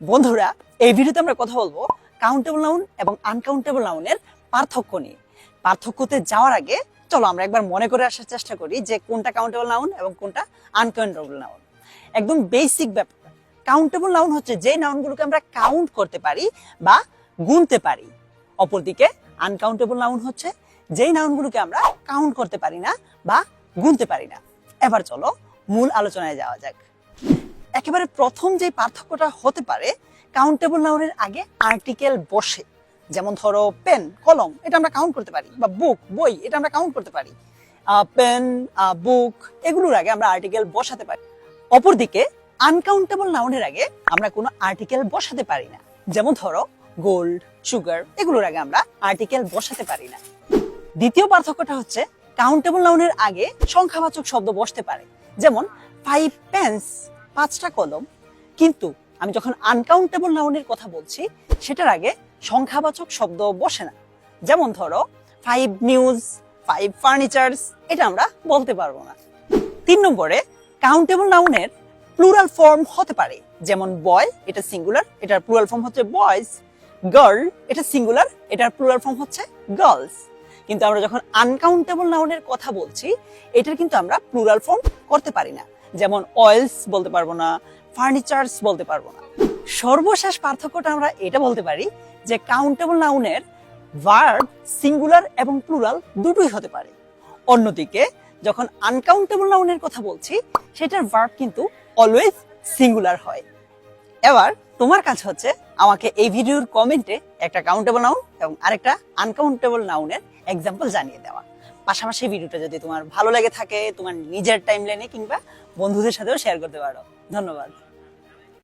বন্ধুরা, এই ভিডিওতে আমরা কথা বলব কাউন্টেবল নাউন এবং আনকাউন্টেবল নাউনের পার্থক্য নিয়ে। পার্থক্যতে যাওয়ার আগে চলো আমরা একবার মনে করে আসার চেষ্টা করি যে কোনটা কাউন্টেবল নাউন এবং কোনটা আনকাউন্টেবল নাউন একদম বেসিক ব্যাপার কাউন্টেবল নাউন হচ্ছে যে নাউনগুলোকে আমরা কাউন্ট করতে পারি বা গুনতে পারি। অপরদিকে আনকাউন্টেবল নাউন হচ্ছে যেই নাউনগুলোকে আমরা কাউন্ট করতে পারি না বা গুনতে পারি না। এবার চলো মূল আলোচনায় যাওয়া যাক। একেবারে প্রথম যে পার্থক্যটা হতে পারে কাউন্টেবল নাউনের আগে আর্টিকেল বসে। যেমন ধরো পেন কলম, এটা আমরা কাউন্ট করতে পারি। বা বুক বই, এটা আমরা কাউন্ট করতে পারি। পেন বুক এগুলোর আগে আমরা আর্টিকেল বসাতে পারি। অপরদিকে আনকাউন্টেবল নাউনের আগে আমরা কোনো আর্টিকেল বসাতে পারি না। যেমন ধরো গোল্ড সুগার এগুলোর আগে আমরা আর্টিকেল বসাতে পারি না। দ্বিতীয় পার্থক্যটা হচ্ছে কাউন্টেবল নাউনের আগে সংখ্যাবাচক শব্দ বসতে পারে। যেমন ফাইভ পেন্স পাঁচটা কলম, কিন্তু আমি যখন আনকাউন্টেবল নাউনের কথা বলছি, সেটার আগে সংখ্যাবাচক শব্দ বসে না। যেমন ধরো ফাইভ নিউজ ফাইভ ফার্নিচার্স এটা আমরা বলতে পারব না। তিন নম্বরে কাউন্টেবল নাউনের প্লুরাল ফর্ম হতে পারে, যেমন বয় এটা সিঙ্গুলার এটার প্লুরাল ফর্ম হচ্ছে বয়েজ গার্ল এটা সিঙ্গুলার এটার প্লুরাল ফর্ম হচ্ছে গার্লস কিন্তু আমরা যখন আনকাউন্টেবল নাউনের কথা বলছি, এটার কিন্তু আমরা প্লুরাল ফর্ম করতে পারি না। যেমন অয়েলস বলতে পারব না ফার্নিচার্স বলতে পারব না। সর্বশেষ পার্থক্যটা আমরা এটা বলতে পারি যে কাউন্টেবল নাউনের ভার্ব সিঙ্গুলার এবং প্লুরাল দুটোই হতে পারে। অন্যদিকে যখন আনকাউন্টেবল নাউনের কথা বলছি, সেটার ভার্ব কিন্তু অলওয়েজ সিঙ্গুলার হয়। এবার তোমার কাজ হচ্ছে আমাকে এই ভিডিওর কমেন্টে একটা কাউন্টেবল নাউন এবং আরেকটা আনকাউন্টেবল নাউনের এক্সাম্পল জানিয়ে দেওয়া। পাশাপাশি ভিডিওটা যদি তোমার ভালো লাগে থাকে, তোমার নিজের টাইম লাইনে কিংবা বন্ধুদের সাথেও শেয়ার করতে পারো। ধন্যবাদ।